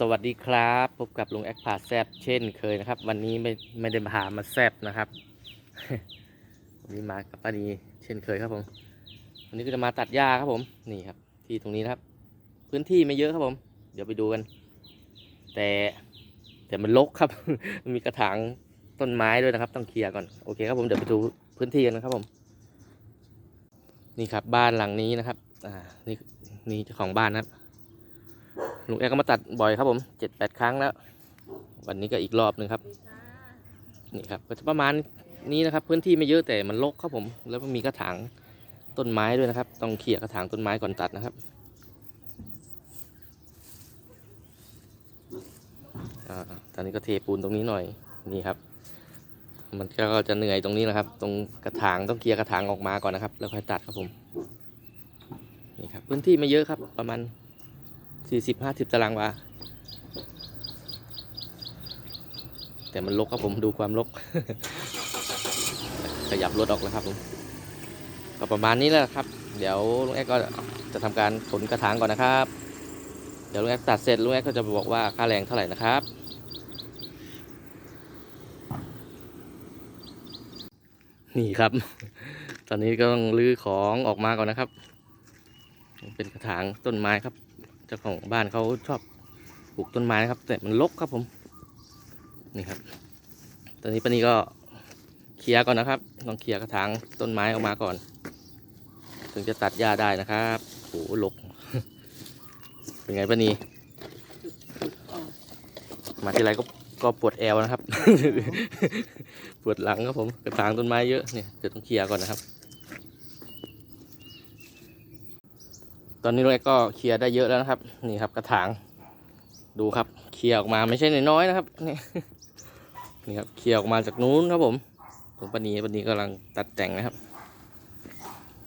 สวัสดีครับ พบกับลุงแอคพาแซบเช่นเคยนะครับ วันนี้ไม่ไม่ได้พามาแซบนะครับวันนี้มากับป้านีเช่นเคยครับผม วันนี้ก็จะมาตัดหญ้าครับผมนี่ครับ ที่ตรงนี้นะครับ พื้นที่ไม่เยอะครับผม เดี๋ยวไปดูกัน แต่แต่มันรกครับมันมีกระถางต้นไม้ด้วยนะครับ ต้องเคลียร์ก่อนโอเคครับผมเดี๋ยวไปดูพื้นที่กันนะครับผม นี่ครับบ้านหลังนี้นะครับ อ่านี่นี่เจ้าของบ้านนะครับ ลุงแอร์ก็มาตัดบ่อยครับผมเจ็ดแปดครั้งแล้ว วันนี้ก็อีกรอบหนึ่งครับนี่ครับก็จะประมาณนี้นะครับ พื้นที่ไม่เยอะแต่มันรกครับผม แล้วมีกระถางต้นไม้ด้วยนะครับ ต้องเขี่ยกระถางต้นไม้ก่อนตัดนะครับอ่าตอนนี้ก็เทปูนตรงนี้หน่อยนี่ครับ มันก็จะเหนื่อยตรงนี้นะครับ ตรงกระถางต้องเคลียร์กระถางออกมาก่อนนะครับ แล้วค่อยตัดครับผมนี่ครับพื้นที่ไม่เยอะครับประมาณ สี่สิบห้าสิบตารางวา แต่มันลกครับผมดูความลก ขยับรถออกแล้วครับผม ก็ประมาณนี้แหละครับ เดี๋ยวลุงแอ๊กก็จะทำการขนกระถางก่อนนะครับ เดี๋ยวลุงแอ๊กตัดเสร็จลุงแอ๊กก็จะบอกว่าค่าแรงเท่าไหร่นะครับนี่ครับ ตอนนี้ก็ต้องรื้อของออกมาก่อนนะครับ เป็นกระถางต้นไม้ครับ เจ้าของบ้านเขาชอบปลูกต้นไม้นะครับ แต่มันรกครับผม นี่ครับ ตอนนี้ปานีก็เคลียร์ก่อนนะครับต้องเคลียร์กระถางต้นไม้ออกมาก่อน ถึงจะตัดหญ้าได้นะครับโหรกเป็นไงปานีมาที่ไรก็ก็ปวดแอวนะครับ ปวดหลังครับผมกระถางต้นไม้เยอะเนี่ยจะต้องเคลียร์ก่อนนะครับ ตอนนี้ลุงเอ็กก็เคลียร์ได้เยอะแล้วนะครับ นี่ครับกระถาง ดูครับ เคลียร์ออกมาไม่ใช่น้อยๆนะครับนี่นี่ครับเคลียร์ออกมาจากนู้นครับผมตรงปนีปนีกำลังตัดแต่งนะครับ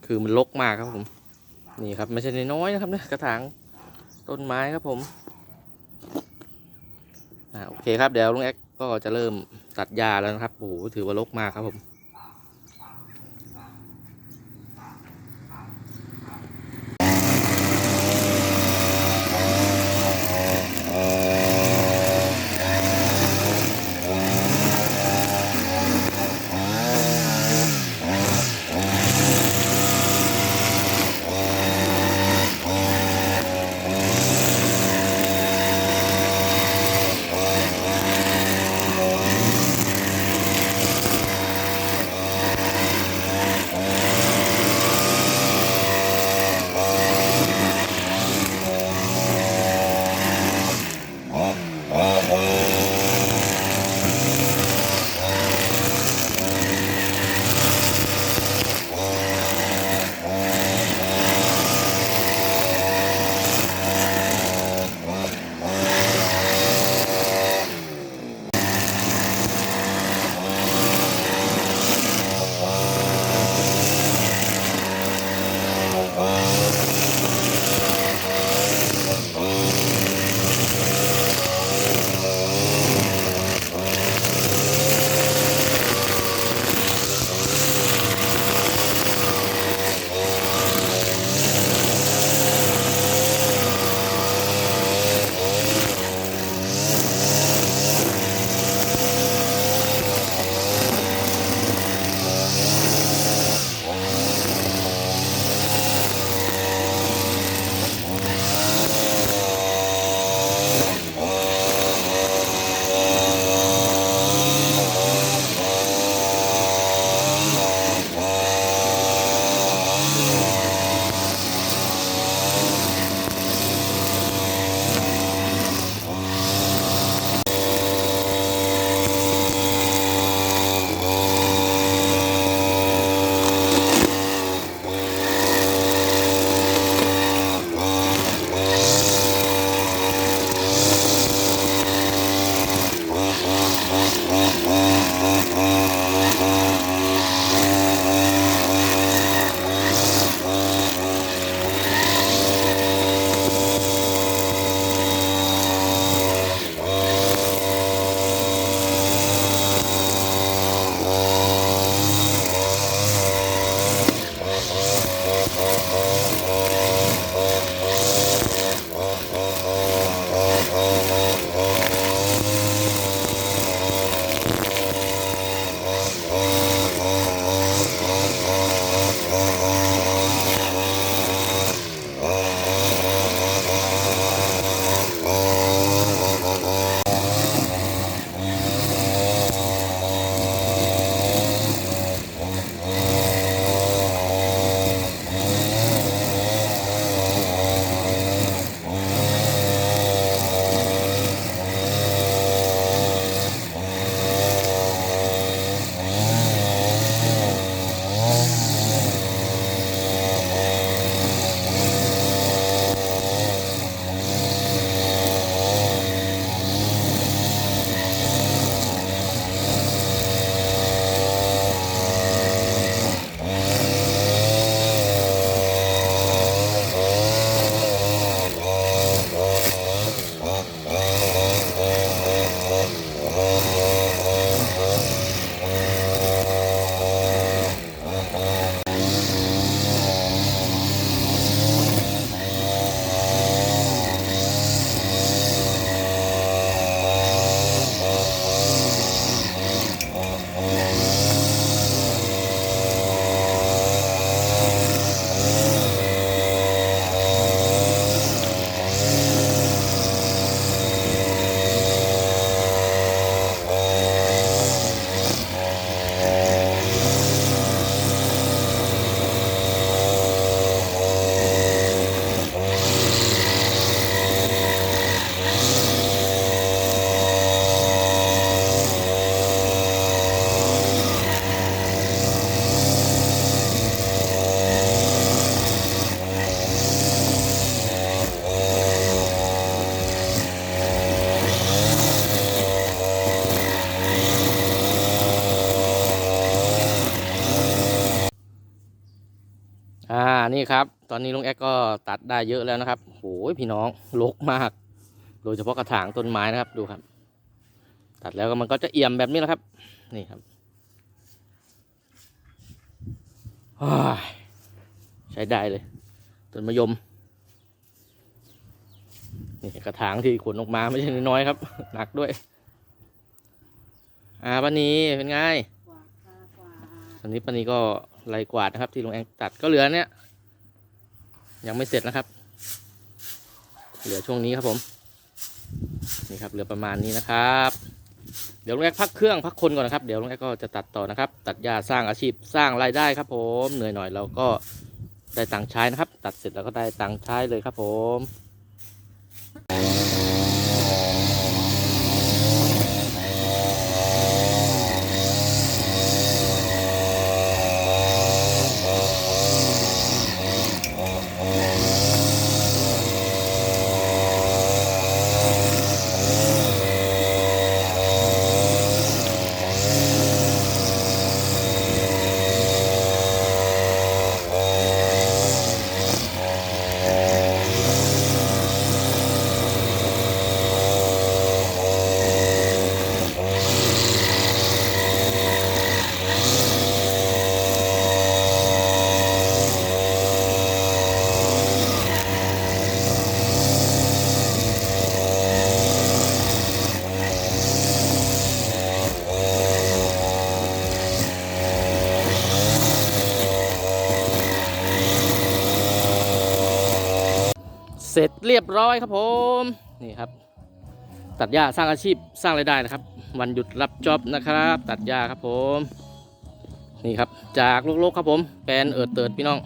คือมันรกมากครับผม นี่ครับไม่ใช่น้อยๆนะครับเนี่ยกระถางต้นไม้ครับผมอ่าโอเคครับเดี๋ยวลุงเอ็กก็จะเริ่มตัดหญ้าแล้วนะครับโอ้โหถือว่ารกมากครับผม อนนี้ลุงแอ๊กก็ตัดได้เยอะแล้วนะครับโอ้ยพี่น้องรกมาก โดยเฉพาะกระถางต้นไม้นะครับดูครับ ตัดแล้วก็มันก็จะเอี่ยมแบบนี้แหละครับ นี่ครับว้ายใช้ได้เลยต้นมะยมนี่กระถางที่ขนออกมาไม่ใช่น้อยๆครับ หนักด้วย อ่าปานีเป็นไงกวาดค่ะกวาดตอนนี้ปานีก็ไล่กวาดนะครับ ที่ลุงแองตัดก็เหลือเนี้ย ยังไม่เสร็จนะครับ เหลือช่วงนี้ครับผม นี่ครับเหลือประมาณนี้นะครับ เดี๋ยวลุงแอกพักเครื่องพักคนก่อนนะครับ เดี๋ยวลุงแอกก็จะตัดต่อนะครับ ตัดหญ้าสร้างอาชีพสร้างรายได้ครับ ผมเหนื่อยหน่อยเราก็ได้ตังค์ใช้นะครับ ตัดเสร็จแล้วก็ได้ตังค์ใช้เลยครับ ผม เสร็จเรียบร้อยครับผมนี่ครับ ตัดหญ้าสร้างอาชีพสร้างรายได้นะครับ วันหยุดรับจ็อบนะครับ ตัดหญ้าครับผม นี่ครับจากโลกๆครับผมแปลนเอิดเติดพี่น้อง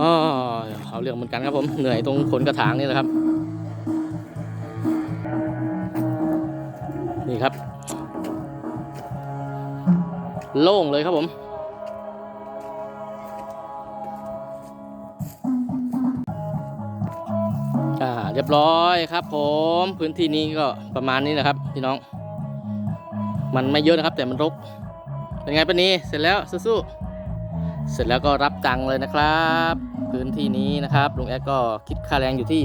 อ๋อเอาเรื่องเหมือนกันครับผมเหนื่อยตรงขนกระถางนี่แหละครับ นี่ครับ โล่งเลยครับผม อ่าเรียบร้อยครับ ผมพื้นที่นี้ก็ประมาณนี้นะครับพี่น้อง มันไม่เยอะนะครับ แต่มันรกเป็นไงปะนี้เสร็จแล้วสู้ๆเสร็จแล้วก็รับตังเลยนะครับ พื้นที่นี้นะครับลุงแอดก็คิดค่าแรงอยู่ที่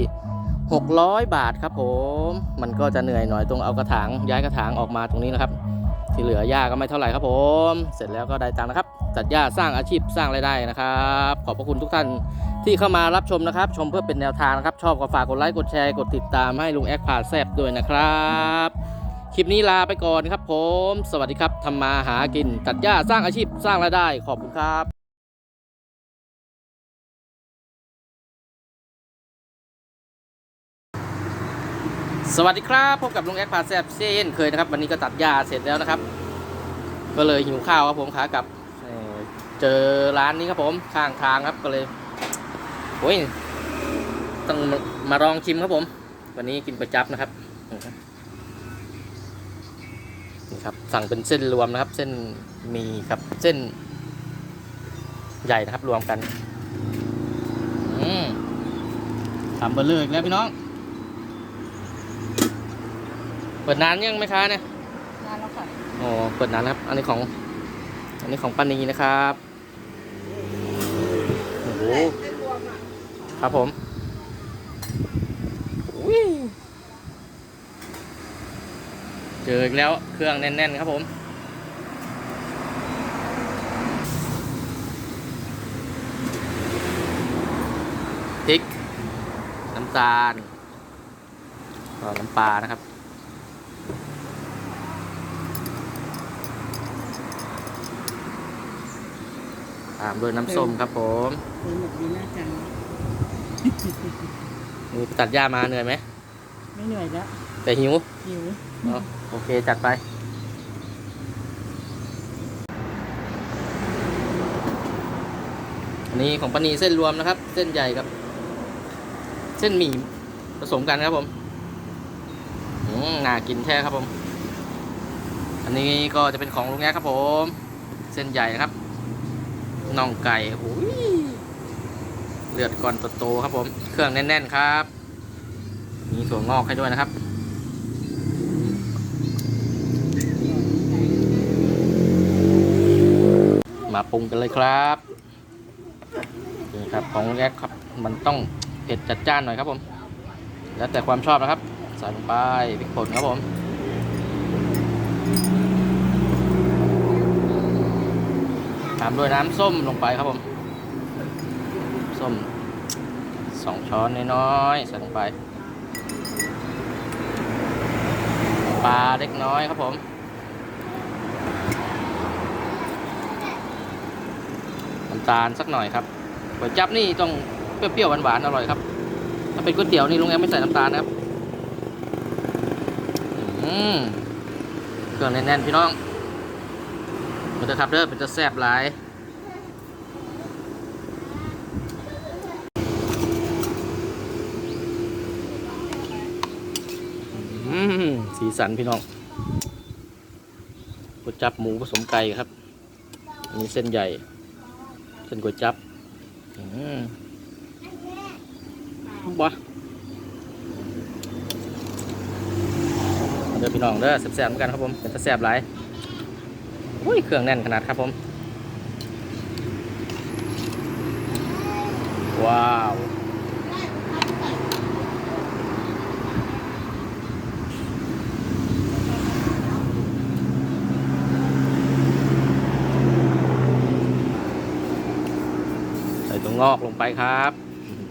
600 บาทครับผม มันก็จะเหนื่อยหน่อยตรงเอากระถางย้ายกระถางออกมาตรงนี้นะครับ ที่เหลือหญ้าก็ไม่เท่าไหร่ครับผม เสร็จแล้วก็ได้ตังค์นะครับตัดหญ้าสร้างอาชีพสร้างรายได้นะครับ ขอบพระคุณทุกท่านที่เข้ามารับชมนะครับ ชมเพื่อเป็นแนวทางนะครับ ชอบก็ฝากกดไลค์กดแชร์กดติดตามให้ลุงแอคพาแซบด้วยนะครับ คลิปนี้ลาไปก่อนครับผม สวัสดีครับทำมาหากินตัดหญ้าสร้างอาชีพสร้างรายได้ ขอบคุณครับ สวัสดีครับพบกับลุงแอคพาแซบเช่นเคยนะครับ วันนี้ก็ตัดหญ้าเสร็จแล้วนะครับ ก็เลยหิวข้าวครับผมขากลับเจอร้านนี้ครับผมข้างทางครับก็เลยโอ้ยต้องมาลองชิมครับผม วันนี้กินประจับนะครับนี่ครับสั่งเป็นเส้นรวมนะครับ เส้นมีกับเส้น ใหญ่นะครับรวมกันอืมทำเบอร์เลอร์อีกแล้วพี่น้อง เปิดนานยังไหมคะเนี่ยนานแล้วค่ะอ๋อเปิดนานแล้วครับ อันนี้ของ อันนี้ของปานีนะครับโอ้โหครับผมอุ๊ยเจออีกแล้วเครื่องแน่น ๆ ครับผมพริก น้ำตาลก็น้ำปลานะครับ ตามด้วยน้ำส้มครับผมเปิดหมดดีน่าจังนี่ไปตัดหญ้ามาเหนื่อยไหม ไม่เหนื่อยแล้วแต่หิวหิวเนาะโอเค จัดไป อันนี้ของปานีเส้นรวมนะครับ เส้นใหญ่กับ เส้นหมี่ผสมกันครับผมอืมน่ากินแท้ครับผม อันนี้ก็จะเป็นของลุงแง่ครับผม เส้นใหญ่นะครับ น่องไก่โอ้ยเลือดก่อนโตๆครับผม เครื่องแน่น ๆ ครับ มีถั่วงอกให้ด้วยนะครับมาปรุงกันเลยครับนี่ครับของแรกครับมันต้องเผ็ดจัดจ้านหน่อยครับผม แล้วแต่ความชอบนะครับ ใส่ลงไปพริกป่นครับผม ตามด้วยน้ำส้มลงไปครับผม ส้มสองช้อนน้อยๆใส่ลงไปปลาเล็กน้อยครับผมน้ำตาลสักหน่อยครับก๋วยจั๊บนี่ต้องเปรี้ยวๆหวานๆอร่อยครับ ถ้าเป็นก๋วยเตี๋ยวนี่ลุงแอมไม่ใส่น้ำตาลนะครับเครื่องแน่นๆพี่น้อง มันจะครับเด้อเป็นจะแซ่บหลายสีสันพี่น้องก๋วยจับหมูผสมไก่ครับ อันนี้เส้นใหญ่ เส้นก๋วยจับอืมบ้าเดี๋ยวพี่น้องเด้อแซ่บๆเหมือนกันครับผมเป็นตะแซ่บหลาย อุ้ยเครื่องแน่นขนาดครับผม ว้าวใส่ตัวงอกลงไปครับ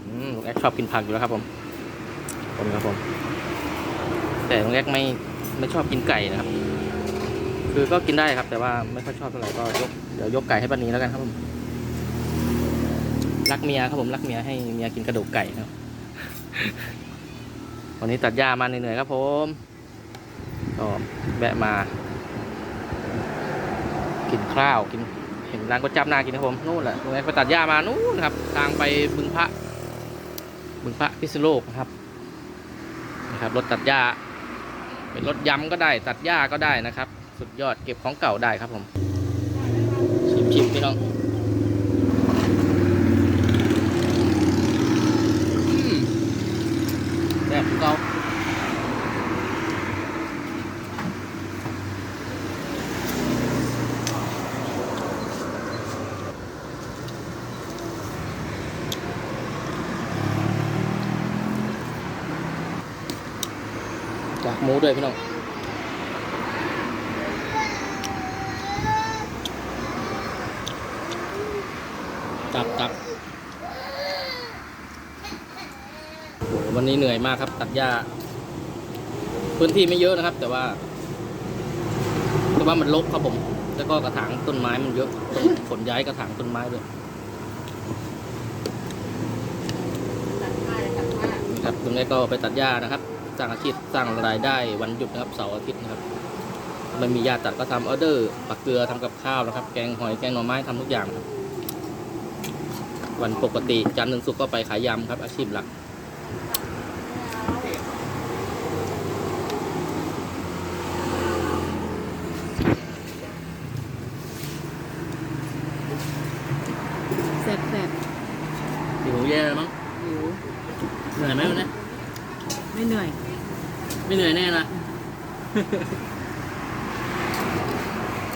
อืมลุงแอกชอบกินผักอยู่แล้วครับผมผมครับผม แต่ลุงแอกไม่ไม่ชอบกินไก่นะครับ คือก็กินได้ครับ แต่ว่าไม่ค่อยชอบเท่าไหร่ก็ยกเดี๋ยวยกไก่ให้ป้านีแล้วกันครับผมรักเมียครับผมรักเมียให้เมียกินกระดูกไก่ครับวันนี้ตัดหญ้ามาเหนื่อยๆครับผมก็แวะมา กินข้าวกินเห็นร้านก๋วยจับนากินครับผมนู่นแหละตรงนี้ไปตัดหญ้ามานู่นครับ ทางไปบึงพระ บึงพระพิษโลกนะครับนะครับรถตัดหญ้าเป็นรถยำก็ได้ ตัดหญ้าก็ได้นะครับ สุดยอดเก็บของเก่าได้ครับผม ชิมชิมพี่น้องแซ่บเก่าจากหมูด้วยพี่น้อง ตับตับวันนี้เหนื่อยมากครับ ตัดหญ้า พื้นที่ไม่เยอะนะครับ แต่ว่า แต่ว่ามันรกครับผม แล้วก็กระถางต้นไม้มันเยอะต้องขนย้ายกระถางต้นไม้ด้วยนี่ครับตรงนี้ก็ไปตัดหญ้านะครับสร้างอาชีพสร้างรายได้วันหยุดนะครับเสาร์อาทิตย์นะครับไม่มีหญ้าตัดก็ทำออเดอร์ปักเกลือทำกับข้าวนะครับ แกงหอยแกงหน่อไม้ทำทุกอย่างครับ วันปกติจันทร์ถึงศุกร์ก็ไปขายยำครับ อาชีพหลัก แซ่บแซ่บหิวแย่เลยมั้งหิวเหนื่อยไหมวันนี้ไม่เหนื่อย ไม่เหนื่อยแน่นะ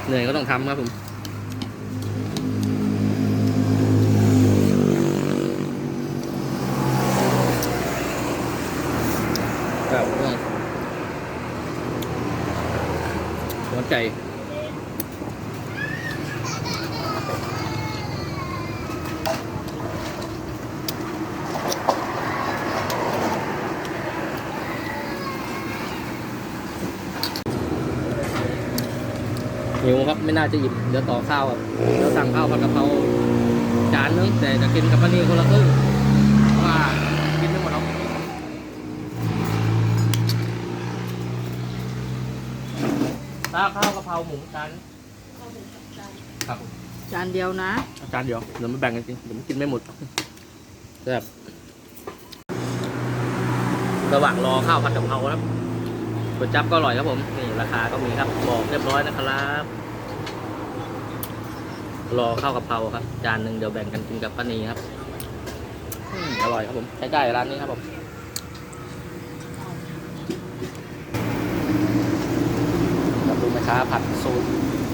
เหนื่อยก็ต้องทำครับผม ครับหัว ใจ หิวครับไม่น่าจะหยิบเดี๋ยวต่อข้าวครับเดี๋ยวสั่งข้าวผัดกะเพราจานนึงแต่จะกินกับป้านีคนละครึ่งเพราะว่ากินไม่หมดหรอก ข้าวข้าวกะเพราหมูจานครับจานเดียวนะเอาจานเดียวเดี๋ยวไม่แบ่งกันกินเดี๋ยวมันกินไม่หมดแบบระหว่างรอข้าวผัดกะเพราครับก๋วยจั๊บก็อร่อยครับผมนี่ราคาก็มีครับบอกเรียบร้อยนะครับ รอข้าวกะเพราครับ จานหนึ่งเดี๋ยวแบ่งกันกินกับป้านีครับอืมอร่อยครับผมใช้ได้ร้านนี้ครับผม ครับดูไหมครับผัดสูตร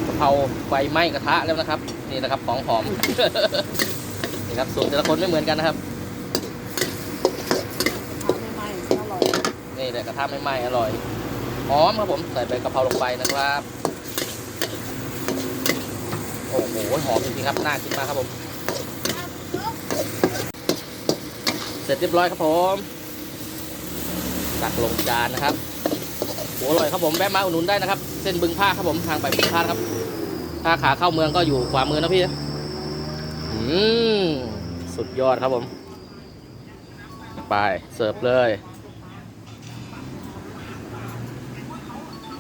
กะเพราไฟไหม้กระทะแล้วนะครับ นี่แหละครับของหอมนี่ครับสูตรแต่ละคนไม่เหมือนกันนะครับทำใหม่ๆอร่อยนี่แหละกระทะไม่ไหม้อร่อยหอมครับผมใส่ใบกะเพราลงไปนะครับโอ้โหหอมจริงๆครับน่ากินมากครับผม เสร็จเรียบร้อยครับผมตักลงจานนะครับโหอร่อยครับผมแวะมาอุดหนุนได้นะครับ เส้นบึงผ้าครับผมทางไปบึงผ้าครับ ถ้าขาเข้าเมืองก็อยู่ขวามือนะพี่นะอืมสุดยอดครับผม ไปเสิร์ฟเลย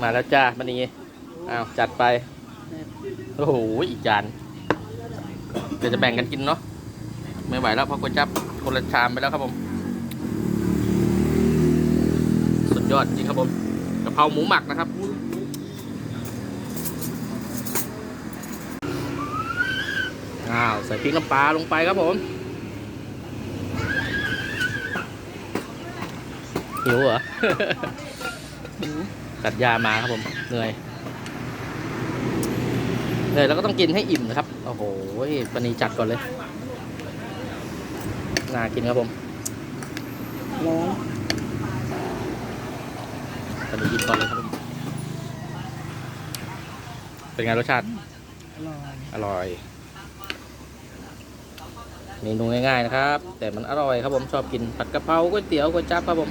มาแล้วจ้ามันนี้อ้าวจัดไปโอ้โหอีกจานเดี๋ยวจะแบ่งกันกินเนาะไม่ไหวแล้วเพราะก๋วยจับคนละชามไปแล้วครับผม สุดยอดจริงครับผมกะเพราหมูหมักนะครับ อ้าวใส่พริกน้ำปลาลงไปครับผมหิวเหรอตัดยามาครับผมเหนื่อยเหนื่อยแล้วก็ต้องกินให้อิ่มนะครับ โอ้โหปนีจัดก่อนเลยน่ากินครับผมร้อนปนีกินก่อนเลยครับผมเป็นไงรสชาติ อร่อย อร่อย เมนูง่ายๆนะครับ แต่มันอร่อยครับผมชอบกินผัดกะเพราก๋วยเตี๋ยวก๋วยจั๊บครับผม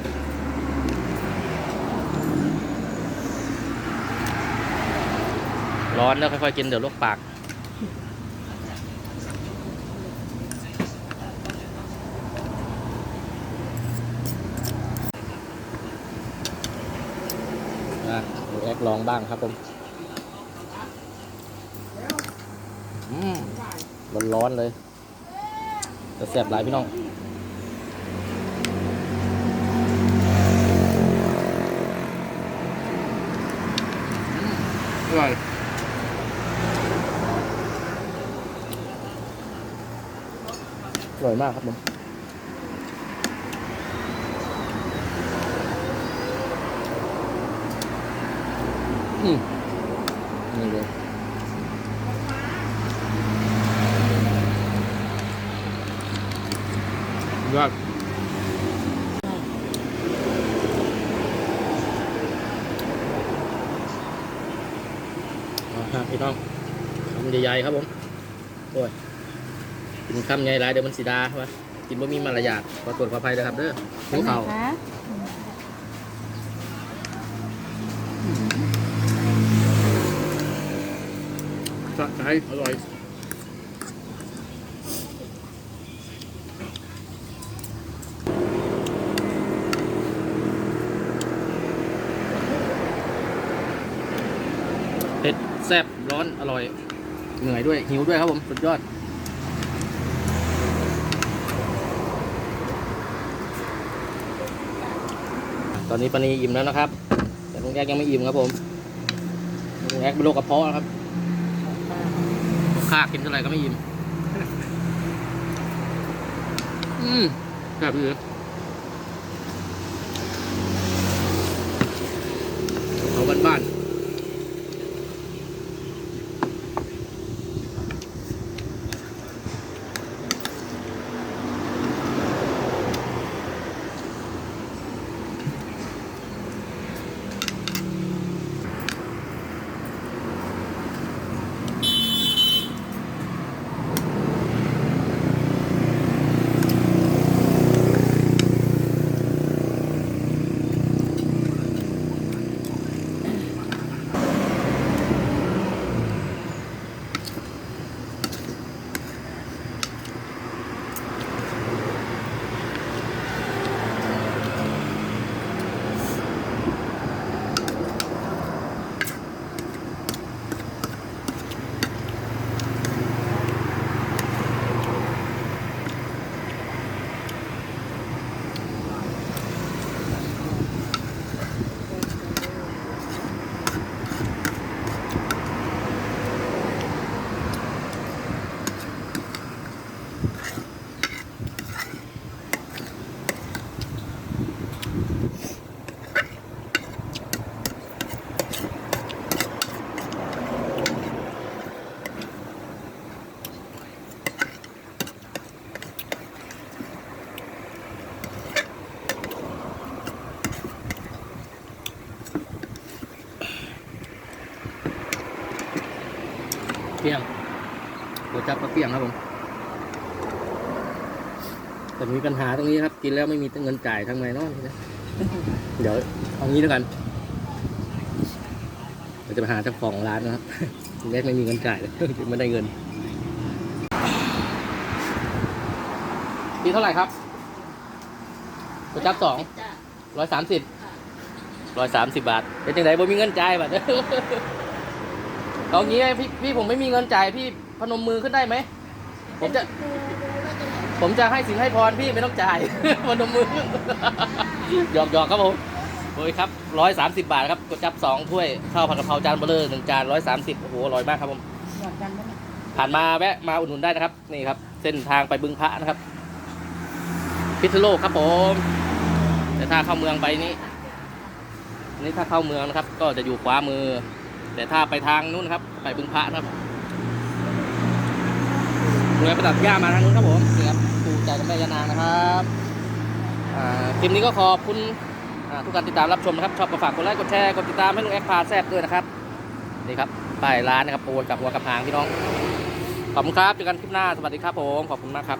ร้อนแล้วค่อยๆกินเดี๋ยวลวกปากแอกลองบ้างครับผมอืมร้อนๆเลย จะแสบหลายพี่น้องอร่อยอร่อยมากครับผมอืมนี่เลยยอดเอาครับพี่น้องคำ ใหญ่ๆครับผมโอ้ยกินคำใหญ่หลายเดี๋ยวมันสีดาวะกินบ่มีมารยาทขอตรวจขออภัยนะครับเด้อหิวเข่าวคะสะใจอร่อยเผ็ดแซ่บร้อนอร่อย เหนื่อยด้วยหิวด้วยครับผมสุดยอดตอนนี้ปานีอิ่มแล้วนะครับ แต่ลุงแอ๊กยังไม่อิ่มครับผมลุงแอ๊กเป็นโรคกระเพาะนะครับข้ากินเท่าไหร่ก็ไม่อิ่มอืมแบบนี้ เปรี้ยงก๋วยจับปลาเปรี้ยงครับผมแต่มีปัญหาตรงนี้ครับ กินแล้วไม่มีเงินจ่ายทางไงเนาะนี่นะเดี๋ยวเอางี้แล้วกันเดี๋ยวจะไปหาเจ้าของร้านนะครับทีแรกไม่มีเงินจ่ายเลยไม่ได้เงินปีเท่าไหร่ครับก๋วยจับสองจ้ะร้อยสามสิบร้อยสามสิบบาทเป็นจังไดบ่มีเงินจ่ายบัด เอางี้ไหมพี่พี่ผมไม่มีเงินจ่ายพี่พนมมือขึ้นได้ไหม ผมจะ ผมจะให้สินให้พรพี่ไม่ต้องจ่าย พนมมือ หยอกหยอกครับผมโอ้ยครับร้อยสามสิบบาทครับก๋วยจับสองถ้วยข้าวผัดกะเพราจานเบลเลอร์หนึ่งจานร้อยสามสิบโอ้โหอร่อยมากครับผม หยอดกันได้ไหมผ่านมาแวะมาอุดหนุนได้นะครับ นี่ครับ เส้นทางไปบึงพระนะครับ พิษณุโลกครับผม แต่ถ้าเข้าเมืองไปนี้นนี้ถ้าเข้าเมืองนะครับ ก็จะอยู่ขวามือ แต่ถ้าไปทางนู้นครับ ไปบึงพระครับเรือประดับย่ามาทางนู้นครับผมนี่ครับปูใจกับแม่ยานางนะครับคลิปนี้ก็ขอบคุณทุกการติดตามรับชมนะครับ ชอบก็ฝากกดไลค์กดแชร์กดติดตามให้ลุงแอคพาแซบด้วยนะครับนี่ครับป้ายร้านนะครับปูนกับหัวกับหางพี่น้องขอบคุณครับเจอกันคลิปหน้าสวัสดีครับผมขอบคุณมากครับ